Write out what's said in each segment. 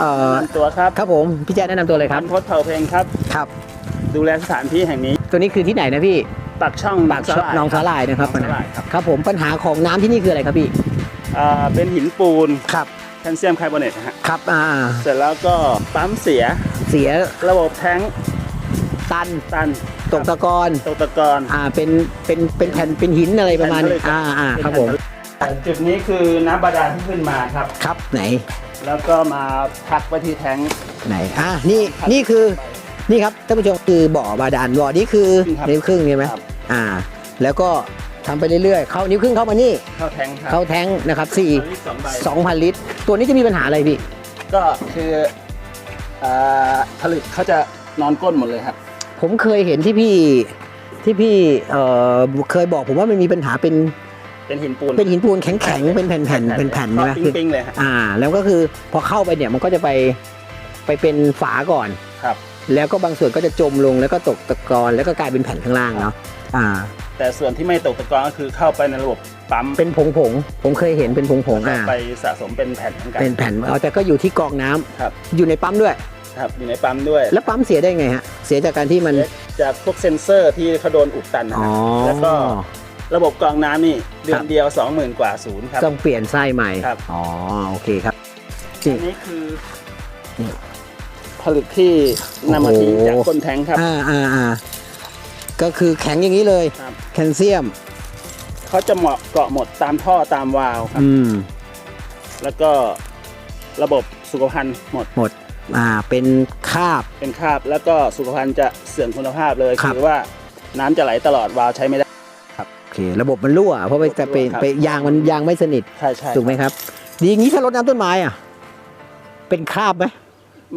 เอ่อแนะนำตัวครับครับผมพี่แจ๊ดแนะนำตัวเลยคพัรับนพศเผ่าเพลงครับ ครับ ดูแลสถานที่แห่งนี้ตัวนี้คือที่ไหนนะพี่ปากช่องปากช่องหนองสาหร่ายนะครับหนองสาหร่ายครับครับผมปัญหาของน้ำที่นี่คืออะไรครับพี่อ่าเป็นหินปูนครับแคลเซียมไคาร์บอเนตนะฮะครับอ่าเสร็จแล้วก็ปั๊มเสียเสียระบบแท้งตันตันตกตะกอนตกตะกอนอ่าเป็นเป็นเป็นแผ่นเป็นหินอะไรประมาณนี้แผ่นอ่าอ่าครับผม จุดนี้คือน้ำบาดาลที่ขึ้นมาครับ ครับไหน แล้วก็มาพักไว้ที่แท้งไหนอ่านี่นี่คือนี่ครับท่านผู้ชมคือบ่อบาดาลบ่อนี้คือครับนิ้วครึ่งใช่ไหมครับอ่า แล้วก็ทำไปเรื่อยๆ เข้านิ้วครึ่งเข้ามานี่ เข้าแท้งครับเข้าแท้งนะครับสี่ลิตรสองใบสองพันลิตร ตัวนี้จะมีปัญหาอะไรพี่ ก็คืออ่าผลึกเขาจะนอนก้นหมดเลยครับ ผมเคยเห็นที่พี่ที่พี่เอ่อเคยบอกผมว่ามันมีปัญหาเป็น เป็นหินปูน เป็นหินปูนแข็งๆเป็นแผ่นๆเป็นแผ่นใช่ไหมปิ้งปิ้งๆเลยครับอ่า แล้วก็คือพอเข้าไปเนี่ยมันก็จะไปไปเป็นฝาก่อนครับ แล้วก็บางส่วนก็จะจมลงแล้วก็ตกตะกอนแล้วก็กลายเป็นแผ่นข้างล่างเนาะอ่า แต่ส่วนที่ไม่ตกตะกอนก็คือเข้าไปในระบบปั๊มเป็นผงผงๆผมเคยเห็นเป็นผงผงๆอ่าไปสะสมเป็นแผ่นเหมือนกันเป็นแผ่นเอาแต่ก็อยู่ที่กรองน้ำครับอยู่ในปั๊มด้วยครับอยู่ในปั๊มด้วย แล้วปั๊มเสียได้ไงฮะ เสียจากการที่มันจากพวกเซ็นเซอร์ที่เขาโดนอุดตันนะอ๋อฮะแล้วก็ ระบบกรองน้ำนี่เดืคอรันบเดียว 20,000 กว่าศูนย์ครับ ต้องเปลี่ยนไส้ใหม่ครับ อ๋อโอเคครับนี่อันนี้คือนี่ผลึกที่นำมาทิ้งโอ้โหจากก้นแท้งครับ อ่าอ่าอ่าก็คือแข็งอย่างนี้เลยครับ แคลเซียมเขาจะเหมาะเกาะหมดตามท่อตามวาล์วครับ อืมแล้วก็ระบบสุขภัณฑ์หมด หมด อ่าเป็นคราบ เป็นคราบแล้วก็สุขภัณฑ์จะเสื่อมคุณภาพเลยครับ คือว่าน้ำจะไหลตลอดวาล์วใช้ไม่ได้โอ เคระบบมันรั่ว เพราะไปจะไปครับไปยางมันยางไม่สนิทใช่ใช่ถูกไหมครับดีอย่างนี้ถ้ารดน้ำต้นไม้อะ เป็นคราบไหม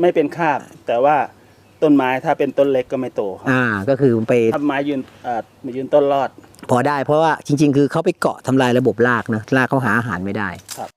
ไม่เป็นคราบ แต่ว่าต้นไม้ถ้าเป็นต้นเล็กก็ไม่โตครับอ่าก็คือไปถ้าไม้ยืนเอ่อมายืนต้นรอด พอได้เพราะว่าจริง ๆ คือเขาไปเกาะทำลายระบบรากนะรากเขาหาอาหารไม่ได้ครับ